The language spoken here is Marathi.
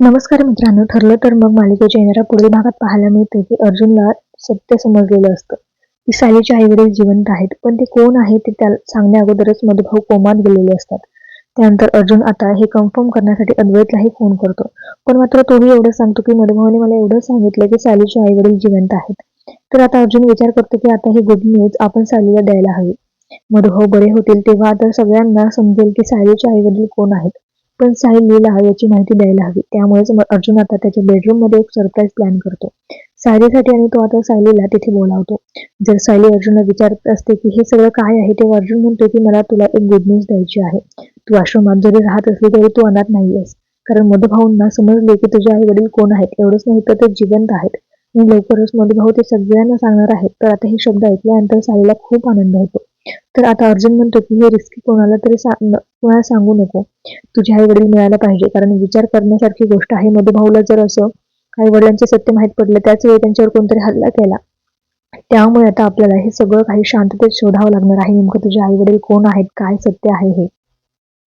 नमस्कार मित्रांनो ठरलं तर मग मालिकेच्या येणाऱ्या पुढील भागात पाहायला मिळते की अर्जुनला सत्य समजलेलं असतं. की सायलीचे आई वडील जिवंत आहेत पण ते कोण आहे ते त्याला सांगण्या अगोदरच मधुभाऊ कोमात गेलेले असतात. त्यानंतर अर्जुन आता हे कन्फर्म करण्यासाठी अद्वैतलाही फोन करतो. पण मात्र तोही एवढं सांगतो की मधुभाऊने मला एवढं सांगितलं की सालीचे आई वडील जिवंत आहेत. तर आता अर्जुन विचार करतो की आता ही गुड न्यूज आपण सालीला द्यायला हवी. मधुभाऊ बरे होतील तेव्हा आता सगळ्यांना समजेल की सायलीचे आई वडील कोण आहेत. पण साहिलीला याची माहिती द्यायला हवी. त्यामुळेच अर्जुन आता त्याच्या बेडरूममध्ये एक सरप्राईज प्लॅन करतो. सायलीसाठी आणि तो आता सायलीला तिथे बोलावतो. जर सायली अर्जुनला विचारत असते की हे सगळं काय आहे? तेव्हा अर्जुन म्हणतो की मला तुला एक गुड न्यूज द्यायची आहे. तू आश्रमात जरी राहत असली तरी तू अनाथ नाहीयेस. कारण मधुभाऊंना समजले की तुझे आई वडील कोण आहेत? एवढंच नाही तर ते जिवंत आहेत. आणि लवकरच मधुभाऊ ते सगळ्यांना सांगणार आहेत तर आता हे शब्द ऐकल्यानंतर सायलीला खूप आनंद होतो. तर आता अर्जुन म्हणतो की हे रिस्की कोणाला तरी कोणाला सांगू नको. तुझे आई वडील मिळायला पाहिजे. कारण विचार करण्यासारखी गोष्ट आहे. मधुभाऊला जर असं आई वडिलांचे सत्य माहीत पडलं त्याच वेळी त्यांच्यावर कोणतरी हल्ला केला. त्यामुळे आता आपल्याला हे सगळं काही शांततेत शोधावं लागणार आहे. नेमकं तुझे आई वडील कोण आहेत? काय सत्य आहे हे?